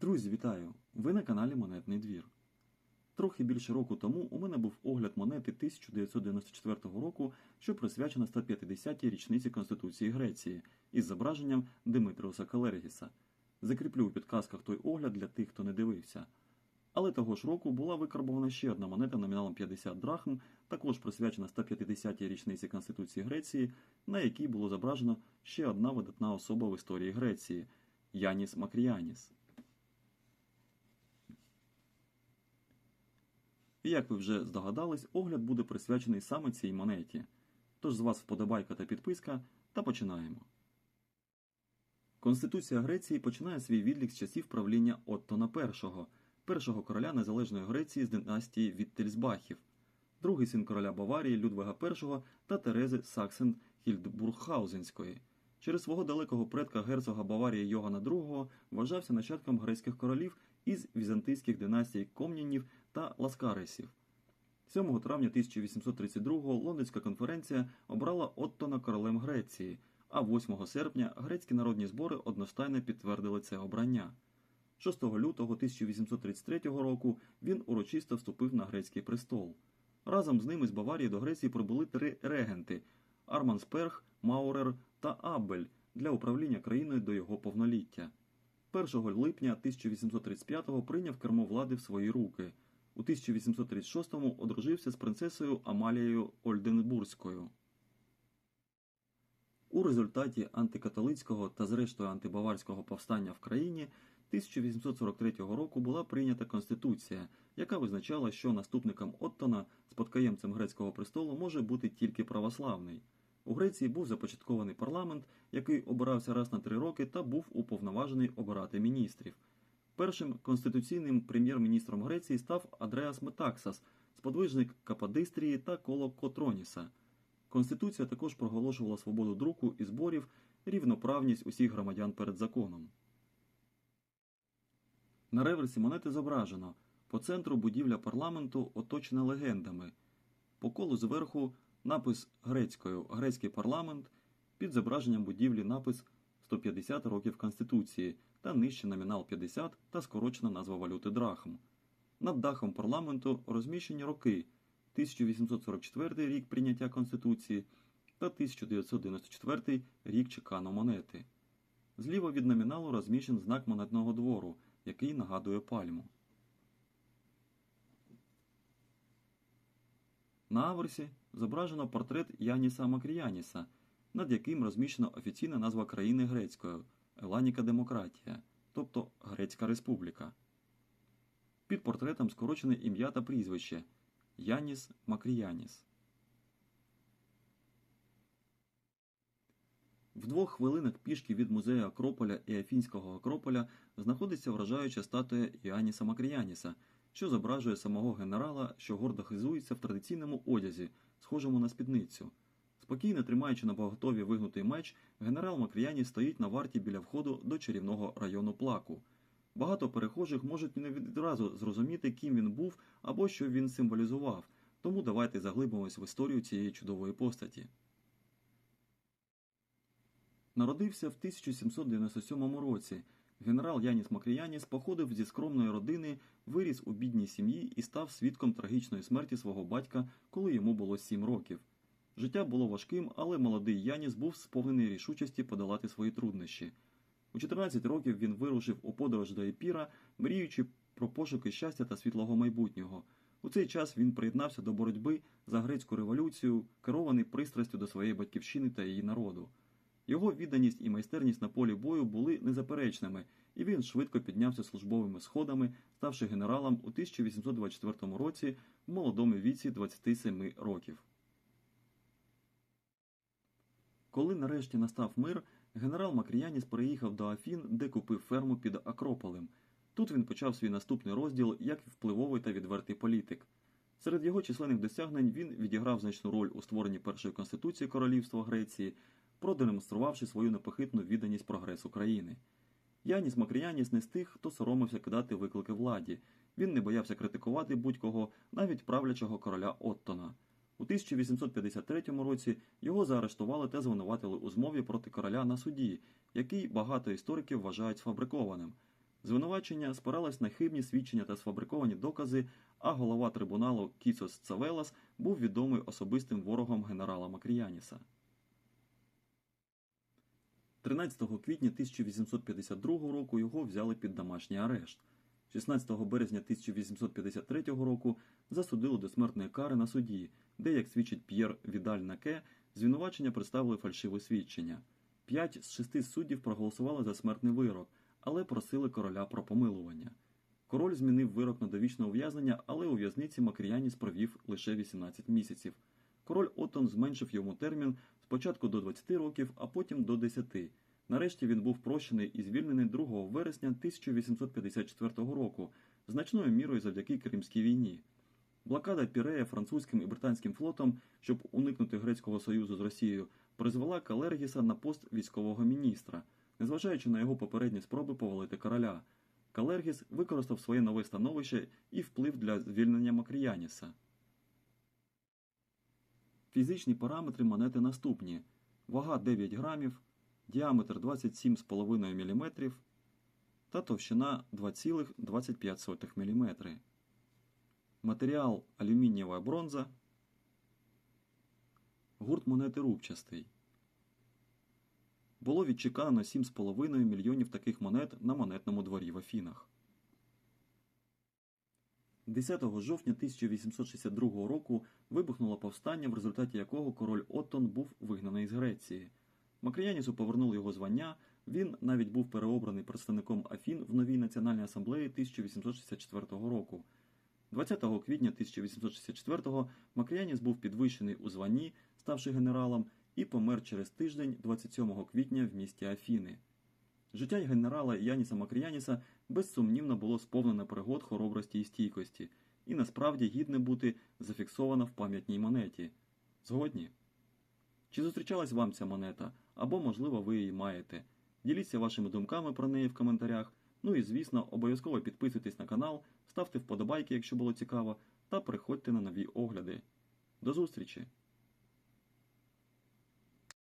Друзі, вітаю! Ви на каналі Монетний двір. Трохи більше року тому у мене був огляд монети 1994 року, що присвячена 150-й річниці Конституції Греції із зображенням Димитриуса Калергіса. Закріплю у підказках той огляд для тих, хто не дивився. Але того ж року була викарбована ще одна монета номіналом 50 драхм, також присвячена 150-й річниці Конституції Греції, на якій було зображено ще одна видатна особа в історії Греції Яніс Макріаніс. І як ви вже здогадались, огляд буде присвячений саме цій монеті. Тож з вас вподобайка та підписка, та починаємо. Конституція Греції починає свій відлік з часів правління Оттона І, першого короля незалежної Греції з династії Віттельсбахів, другий син короля Баварії Людвига І та Терези Саксен Хільдбургхаузенської. Через свого далекого предка герцога Баварії Йогана II вважався нащадком грецьких королів із візантийських династій Комнінів та Ласкаресів. 7 травня 1832-го Лондонська конференція обрала Оттона королем Греції, а 8 серпня грецькі народні збори одностайно підтвердили це обрання. 6 лютого 1833 року він урочисто вступив на грецький престол. Разом з ними з Баварії до Греції прибули три регенти Арман Сперх, Маурер та Абель для управління країною до його повноліття. 1 липня 1835-го прийняв кермо влади в свої руки. У 1836-му одружився з принцесою Амалією Ольденбурзькою. У результаті антикатолицького та зрештою антибаварського повстання в країні 1843 року була прийнята конституція, яка визначала, що наступником Оттона, спадкоємцем грецького престолу, може бути тільки православний. У Греції був започаткований парламент, який обирався раз на три роки та був уповноважений обирати міністрів. Першим конституційним прем'єр-міністром Греції став Адреас Метаксас, сподвижник Кападистрії та коло Котроніса. Конституція також проголошувала свободу друку і зборів, рівноправність усіх громадян перед законом. На реверсі монети зображено по центру будівля парламенту оточена легендами, по колу зверху напис грецькою Грецький парламент, під зображенням будівлі напис 150 років Конституції та нижче номінал 50 та скорочена назва валюти драхм. Над дахом парламенту розміщені роки 1844 рік прийняття Конституції та 1994 рік чекану монети. Зліва від номіналу розміщен знак монетного двору, який нагадує пальму. На аверсі зображено портрет Яніса Макріяніса, над яким розміщена офіційна назва країни грецькою Еланіка Демократія, тобто Грецька Республіка. Під портретом скорочене ім'я та прізвище Яніс Макріяніс. В двох хвилинах пішки від музею Акрополя і Афінського Акрополя знаходиться вражаюча статуя Іаніса Макріяніса, що зображує самого генерала, що гордо хизується в традиційному одязі, схожому на спідницю. Спокійно тримаючи на поготові вигнутий меч, генерал Макріяніс стоїть на варті біля входу до чарівного району плаку. Багато перехожих можуть не відразу зрозуміти, ким він був або що він символізував, тому давайте заглибимось в історію цієї чудової постаті. Народився в 1797 році. Генерал Яніс Макріяніс походив зі скромної родини, виріс у бідній сім'ї і став свідком трагічної смерті свого батька, коли йому було 7 років. Життя було важким, але молодий Яніс був сповнений рішучості подолати свої труднощі. У 14 років він вирушив у подорож до Епіра, мріючи про пошуки щастя та світлого майбутнього. У цей час він приєднався до боротьби за грецьку революцію, керований пристрастю до своєї батьківщини та її народу. Його відданість і майстерність на полі бою були незаперечними, і він швидко піднявся службовими сходами, ставши генералом у 1824 році в молодому віці 27 років. Коли нарешті настав мир, генерал Макріяніс переїхав до Афін, де купив ферму під Акрополем. Тут він почав свій наступний розділ як впливовий та відвертий політик. Серед його численних досягнень він відіграв значну роль у створенні першої конституції Королівства Греції, продемонструвавши свою непохитну відданість прогресу країни. Яніс Макріяніс не з тих, хто соромився кидати виклики владі. Він не боявся критикувати будь-кого, навіть правлячого короля Оттона. У 1853 році його заарештували та звинуватили у змові проти короля на суді, який багато істориків вважають сфабрикованим. Звинувачення спиралось на хибні свідчення та сфабриковані докази, а голова трибуналу Кіцос Цавелас був відомий особистим ворогом генерала Макріяніса. 13 квітня 1852 року його взяли під домашній арешт. 16 березня 1853 року засудили до смертної кари на суді, де, як свідчить П'єр Відаль Наке, звинувачення представили фальшиве свідчення. П'ять з шести суддів проголосували за смертний вирок, але просили короля про помилування. Король змінив вирок на довічне ув'язнення, але у в'язниці Макріяніс провів лише 18 місяців. Король Оттон зменшив йому термін спочатку до 20 років, а потім до 10. Нарешті він був прощений і звільнений 2 вересня 1854 року, значною мірою завдяки Кримській війні. Блокада Пірея французьким і британським флотом, щоб уникнути Грецького союзу з Росією, призвела Калергіса на пост військового міністра, незважаючи на його попередні спроби повалити короля. Калергіс використав своє нове становище і вплив для звільнення Макріяніса. Фізичні параметри монети наступні: вага 9 грамів, діаметр 27,5 мм та товщина 2,25 мм. Матеріал алюмінієва бронза. Гурт монети рубчастий. Було відчекано 7,5 мільйонів таких монет на монетному дворі в Афінах. 10 жовтня 1862 року вибухнуло повстання, в результаті якого король Оттон був вигнаний з Греції. Макріянісу повернули його звання, він навіть був переобраний представником Афін в новій Національній асамблеї 1864 року. 20 квітня 1864-го Макріяніс був підвищений у званні, ставши генералом, і помер через тиждень 27 квітня в місті Афіни. Життя генерала Яніса Макріяніса безсумнівно було сповнене пригод хоробрості і стійкості, і насправді гідне бути зафіксовано в пам'ятній монеті. Згодні? Чи зустрічалась вам ця монета, або, можливо, ви її маєте? Діліться вашими думками про неї в коментарях. Ну і звісно, обов'язково підписуйтесь на канал, ставте вподобайки, якщо було цікаво, та приходьте на нові огляди. До зустрічі!